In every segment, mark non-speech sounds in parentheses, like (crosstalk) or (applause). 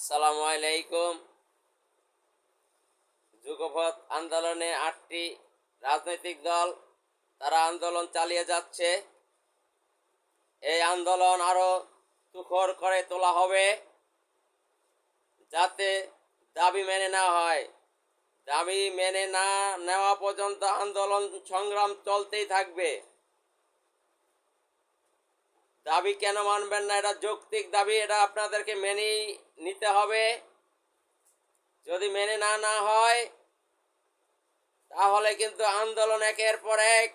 আসসালামু আলাইকুম। যুগপথ আন্দোলনে আটটি রাজনৈতিক দল, তারা আন্দোলন চালিয়ে যাচ্ছে। এই আন্দোলন আরও তুখর করে তোলা হবে, যাতে দাবি মেনে না হয়। দাবি মেনে না নেওয়া পর্যন্ত আন্দোলন সংগ্রাম চলতেই থাকবে। দাবি কেন মানবেন না? এটা যৌক্তিক দাবি, এটা আপনাদেরকে মেনেই নিতে হবে। যদি মেনে না না হয়, তাহলে কিন্তু আন্দোলন একের পর এক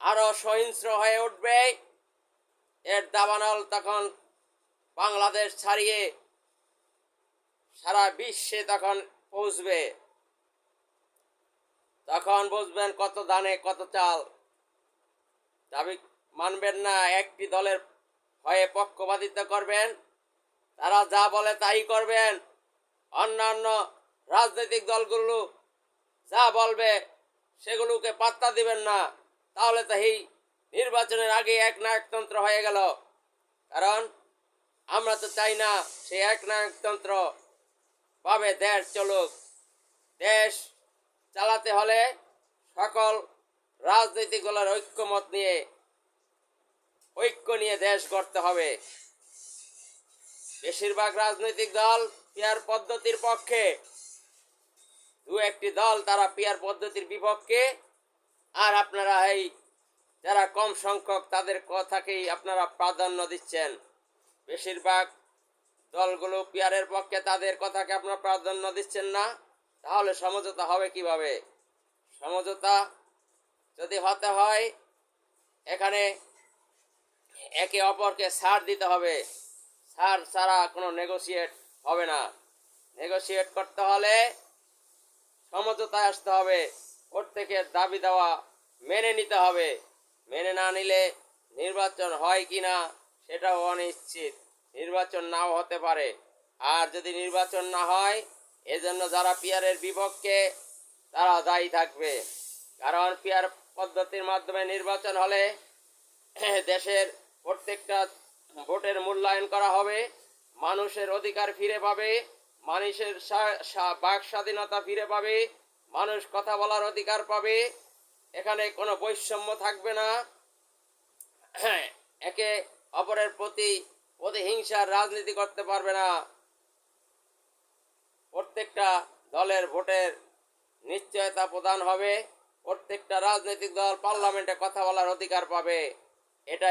আরও সহিংস্র হয়ে উঠবে। এর দাবানল তখন বাংলাদেশ ছাড়িয়ে সারা বিশ্বে তখন পৌঁছবে। তখন বুঝবেন কত দানে কত চাল। দাবি মানবেন না, একটি দলের হয়ে পক্ষপাতিত্ব করবেন। তারা যা বলে তাই করবেন। অন্যান্য রাজনৈতিক দলগুলো যা বলবে সেগুলোকে পাত্তা দিবেন না। তাহলে তো এই নির্বাচনের আগে এক নায়কতন্ত্র হয়ে গেল। কারণ আমরা তো চাই না সেই এক নায়কতন্ত্র পাবে দেশ চলুক। দেশ চালাতে হলে সকল রাজনৈতিক দলের ঐক্যমত নিয়ে ঐক্য নিয়ে দেশ গড়তে হবে। বেশিরভাগ রাজনৈতিক দল পিয়ার পদ্ধতির পক্ষে। দু একটি দল তারা পিয়ার পদ্ধতির বিপক্ষে। আর আপনারা এই যারা কম সংখ্যক তাদের কথাকেই আপনারা প্রাধান্য দিচ্ছেন। বেশিরভাগ দলগুলো পিয়ারের পক্ষে তাদের কথাকে আপনারা প্রাধান্য দিচ্ছেন না। তাহলে সমঝোতা হবে কীভাবে? সমঝোতা যদি হতে হয়, এখানে একে অপরকে ছাড় দিতে হবে। ছাড় ছাড়া কোনো নেগোসিয়েট হবে না। নেগোসিয়েট করতে হলে সমঝোতায় আসতে হবে। প্রত্যেকের দাবি দেওয়া মেনে নিতে হবে। মেনে না নিলে নির্বাচন হয় কি না সেটাও অনিশ্চিত। নির্বাচন নাও হতে পারে। আর যদি নির্বাচন না হয়, এজন্য যারা পিয়ারের বিপক্ষে, তারা দায়ী থাকবে। কারণ পিয়ার পদ্ধতির মাধ্যমে নির্বাচন হলে (clears throat) দেশের প্রত্যেকটা ভোটের মূল্যায়ন করা হবে, মানুষের অধিকার ফিরে পাবে, মানুষের বাক স্বাধীনতা ফিরে পাবে, মানুষ কথা বলার অধিকার পাবে, এখানে কোনো বৈষম্য থাকবে না। একে অপরের প্রতি প্রতিহিংসার রাজনীতি করতে পারবে না। প্রত্যেকটা দলের ভোটের নিশ্চয়তা প্রদান হবে, প্রত্যেকটা রাজনৈতিক দল পার্লামেন্টে কথা বলার অধিকার পাবে। এটাই